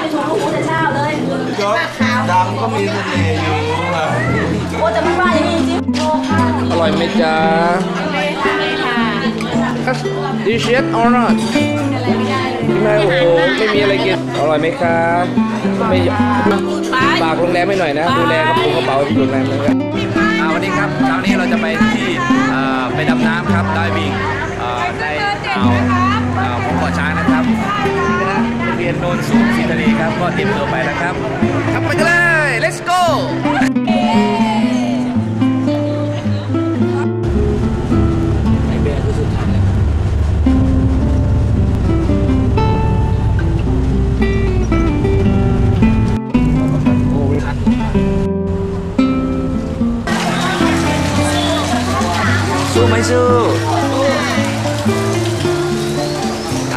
ไปถูกลูกหูแต่เช้าเลยก็ดำก็มีเสน่ห์อยู่อะโอ้แต่มันว่าอย่างนี้จริงโอ้ค่ะอร่อยไหมจ๊ะ Delicious or not ไม่โอ้โหไม่มีอะไรกิน อร่อยไหมครับไม่ฝากโรงแรมให้หน่อยนะ ดูแลกระเป๋ากระเป๋าที่โรงแรมนะครับอ่าวันนี้ครับเช้านี้เราจะไปที่เอ่อไปดำน้ำครับดิวิ่งในอ่าวอ่าวของเกาะช้างนะครับ ก็ติดตัวไปนะครับ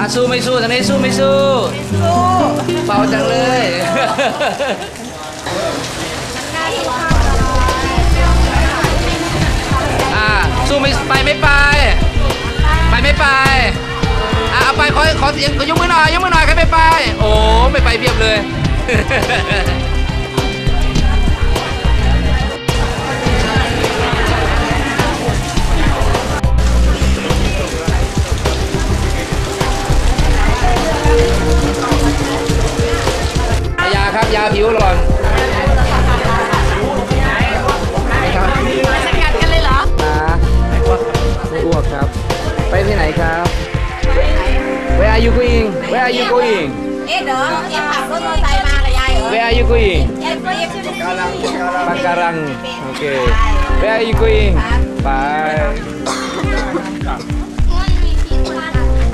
อาสู้ไม่สู้ทางนี้สู้ไม่สู้สู้เบาจังเลยอ่าสู้ไม่ไปไม่ไป ไปไม่ไปอะเอาไปขอขอเสียงขอยกมือหน่อยยกมือหน่อยใครไม่ไป โอ้ไม่ไปเพียบเลย ผิวหล่อนครับสกัดกันเลยเหรออ่าไม่อ้วกครับ ไปที่ไหนครับ Where are you going Where are you going เอ๊ะเดี๋ยวเอ็มขับรถมอเตอร์ไซค์มากับยายเหรอ Where are you going เอ็มเอ็มปากการังโอเค Where are you going ไป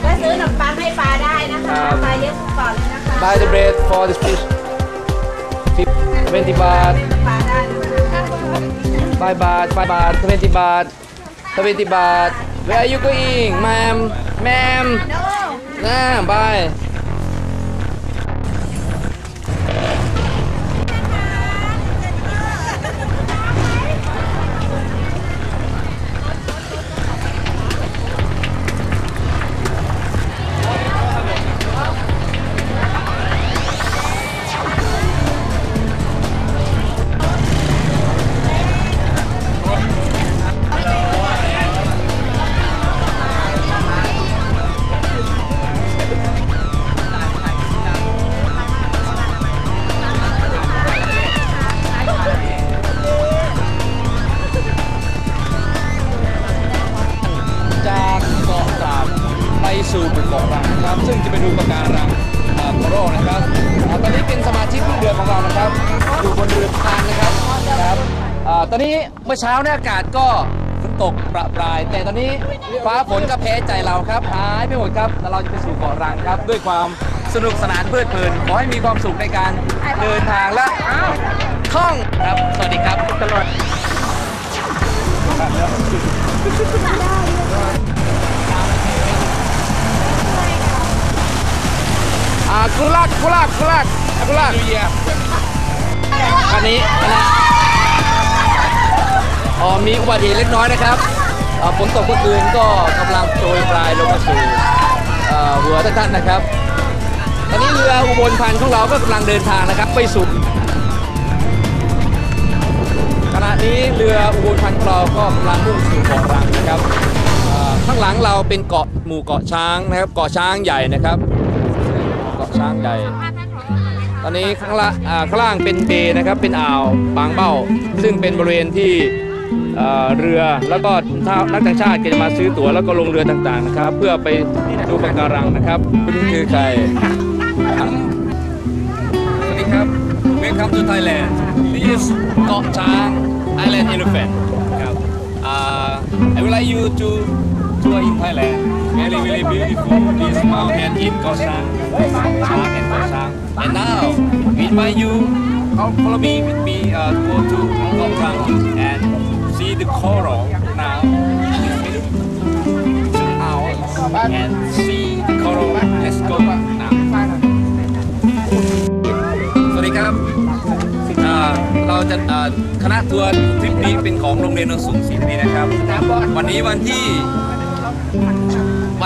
ก็ซื้อขนมปังให้ปลาได้นะคะปลาเยอะก่อนเลยนะคะ Buy the bread for this fish 20บาทปลาได้นะคะ5บาท5บาท20บาท20บาท Where are you going ma'am ma'am น่า bye จาก จะไปดูปะการังโคโรนะครับตอนนี้เป็นสมาชิกลูกเรือของเรานะครับอยู่บนเรือพานนะครับครับตอนนี้เมื่อเช้าเนี่ยอากาศก็ฝนตกประปราย แต่ตอนนี้ฟ้าฝนก็แพ้ใจเราครับหายไปหมดครับแล้วเราจะไปสู่เกาะรังครับ ด้วยความสนุกสนานเพลิดเพลินขอให้มีความสุขในการเดินทางและท่องครับ สวัสดีครับตลอด อ่ากุลักกุลักกุลักกุลักเยียอันนี้อันนี้อ๋อมีอุบัติเหตุเล็กน้อยนะครับอ่าฝนตกเมื่อคืนก็กำลังโปรยปลายลงมาสู่เอ่อหัวท่านนะครับตอนนี้เรืออุบลพันธ์ของเราก็กำลังเดินทางนะครับ ไปสู่ขณะนี้เรืออุบลพันธ์ของเราก็กำลังมุ่งสู่เกาะรังนะครับอ่าข้างหลังเราเป็นเกาะหมู่เกาะช้างนะครับ เกาะช้างใหญ่นะครับเกาะ ช้างใหญ่ ตอนนี้ข้างล่างข้างล่างเป็นเบนะครับ เป็นอ่าวบางเบ้า ซึ่งเป็นบริเวณที่เรือแล้วก็ถ้านักต่างชาติก็จะมาซื้อตั๋วแล้วก็ลงเรือต่างๆนะครับ เพื่อไปดูปะการังนะครับคุณคือใครสวัสดีครับ Welcome to Thailand This is เกาะช้าง Island Elephant ครับ I would like you to tour in Thailand very very beautiful this mountain in เกาะช้างช้าง and เกาะช้าง and now we invite you come follow me with me uh, to go to เกาะช้าง and see the coral now two hours and see the coral let's go now สวัสดีครับเราจะคณะทัวร์ทริปนี้เป็นของโรงเรียนนนสูงศรีนีนะครับ วันนี้วันที่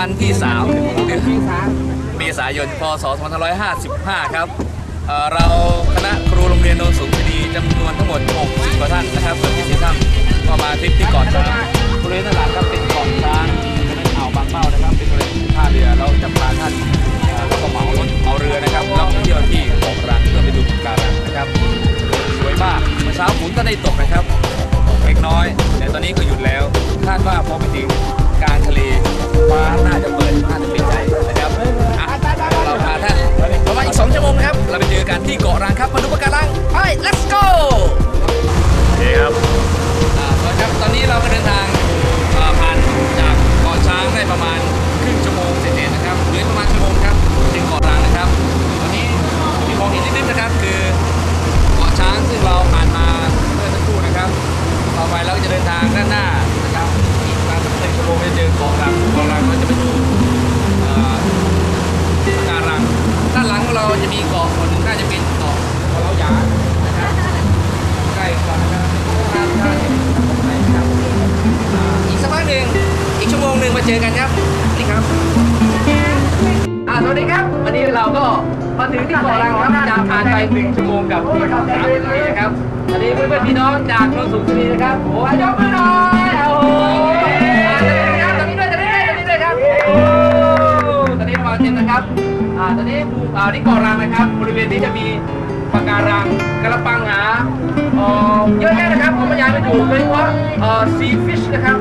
วันที่ 3 เดือนเมษายน พศ 2555 ครับเอ่อเราคณะครูโรงเรียนโนนสูงคดีจำนวนทั้งหมด 60 กว่าท่านนะครับเกือบ20ท่านก็มาทริปที่เกาะช้างบริเวณด้านหลังครับเป็นเกาะ เจอกันครับนี่ครับอ่าสวัสดีครับ วันนี้เราก็มาถึงที่เกาะลังครับจะผ่านไปหนึ่งชั่วโมงกับสามนาทีนะครับอันนี้เพื่อนๆพี่น้องจากโนนสูงสุรีนะครับโอ้ยยกมือหน่อยโอ้โหอ่าตอนนี้ด้วยตอนนี้ด้วยตอนนี้ด้วยครับโอ้ตอนนี้เราเต็มนะครับอ่าตอนนี้อ่าที่เกาะลังนะครับ บริเวณนี้จะมีปะการังกระปังหา ถูกโดยเฉพาะเอ่อซีฟิชนะครับ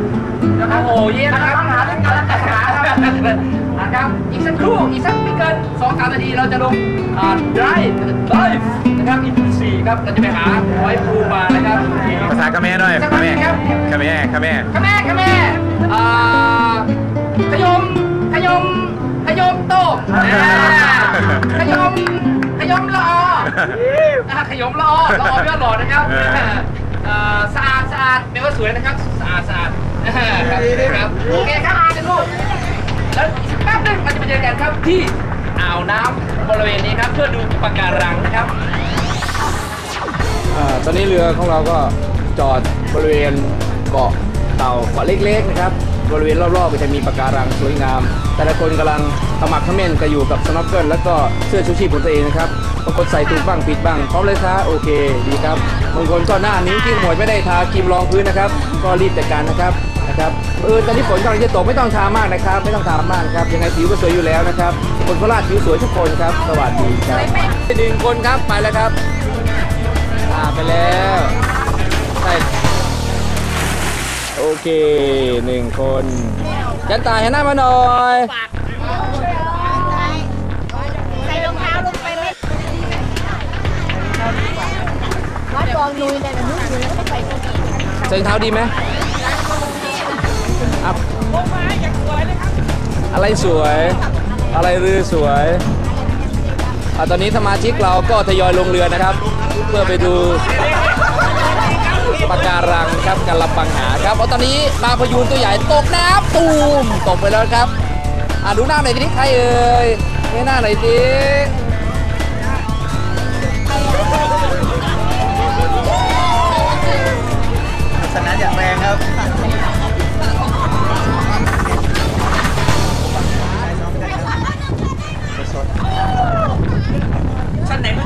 นะครับโอ้เยอะนะครับหาเรื่องการรักษานะครับอีกสักครู่อีกสักไม่เกินสองสามนาทีเราจะลงอ่า drive dive นะครับอินซีครับเราจะไปหาหอยปูมานะครับภาษาคาเมด้วยสักคาพักเมหนึ่งครับคาเมคาเมขแม่ขแม่อ่าขยมขยมขยมโต้มอ่าขยมขยมละอออะขยมละออละออยอดหล่อนะครับเออเอ่อ สะอาดสะอาดแปลว่าสวยนะครับสะอาดสะอาดครับครับโอเคครับเจนลูกแล้วอีกสักแป๊บหนึงเราจะไปเจอกันครับที่อ่าวน้ำบริเวณนี้ครับ เพื่อดูปะการังนะครับตอนนี้เรือของเราก็จอดบริเวณเกาะเต่าเกาะเล็กๆนะครับบริเวณรอบๆก็จะมีปะการังสวยงาม แต่ละคนกำลังขมักเขม้นกันอยู่กับสโนว์เกิลแล้วก็เสื้อชูชีพของตัวเองนะครับ บางคนใส่ถูกบ้างปิดบ้างพร้อมเลยครับโอเคดีครับบางคนก็หน้านิ้ที่หมวยไม่ได้ทาครีมรองพื้นนะครับ ก็รีบจัดการนะครับนะครับเออตอนนี้ฝนกำลังจะตกไม่ต้องทามากนะครับ ไม่ต้องทามากครับยังไงผิวก็สวยอยู่แล้วนะครับคนโคราชผิวสวยทุกคนครับ สวัสดีครับหนึ่งคนครับไปแล้วครับอ่าไปแล้วใช่โอเคหนึ่งคนกันตายหันหน้ามาหน่อย ส่รองเท้าดีไหมอัพอะไรสวย อะไรรือสวยอตอนนี้สมาชิกเราก็ทยอยลงเรือนะครับ เพื่อไปดูปะการังครับกันลับปังหาครับตอนนี้ปลาพยูนตัวใหญ่ตกน้ำตูมตกไปแล้วครับอะดูหน้าหน่อยดิใครเอ่ยให้หน้าหน่อยดิ สนานอย่างแรงครับชั้นไหน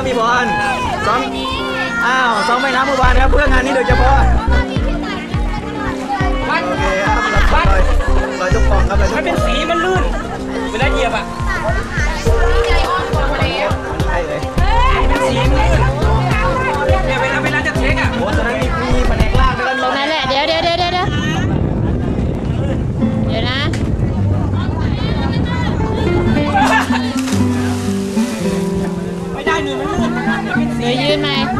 ครับพี่พรซ้อมอ้าวซ้อมไม่น้ำเมื่อวานครับเพื่องานนี้โดยเฉพาะโอเคครับรับลอยลอยทุกฟองครับลอยทุกฟองมันเป็นสีมันลื่น เวลาเหยียบอะใช่เลยสีมันลื่นเนี่ยเวลาเวลาจะเทคอะโอ้ตอนนั้นมี ไม่ไ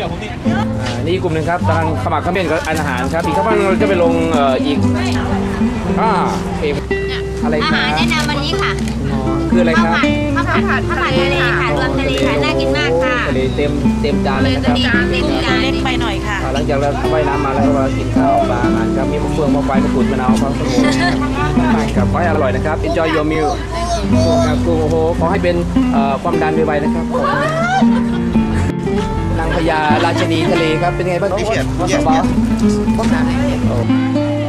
อยู่นี่มันลอยเชี่ยวผมนี่นี่กลุ่มหนึ่งครับกำลังขมักเขม้นกับอาหารครับอีกครับว่าเราจะไปลงเอ่ออีกอ่าเอกอะไรอาครัหารบแนะนำวันนี้ค่ะอ๋อคืออะไรครับข้าวผัดข้าวผัดทะเลค่ะรวมทะเลค่ะน่ากินมากค่ะ ทะเลเต็มเต็มจานเลยนะครับ เต็มจาน เล็กไปหน่อยค่ะ อ่าหลังจากเราว่ายน้ำมาแล้วก็มากินข้าวปลาอาหารครับมีมะเฟืองมะไฟมะกรูดมะนาวครับโอ้โหไปครับขอให้อร่อยนะครับ enjoy your meal ครับโอ้โหขอให้เป็นเอ่อความดันไวๆนะครับนา งพญาราชนีทะเลครับเป็นไงบ้างเฉียดว่าเฉีสยดบายพวกนั้นโอ้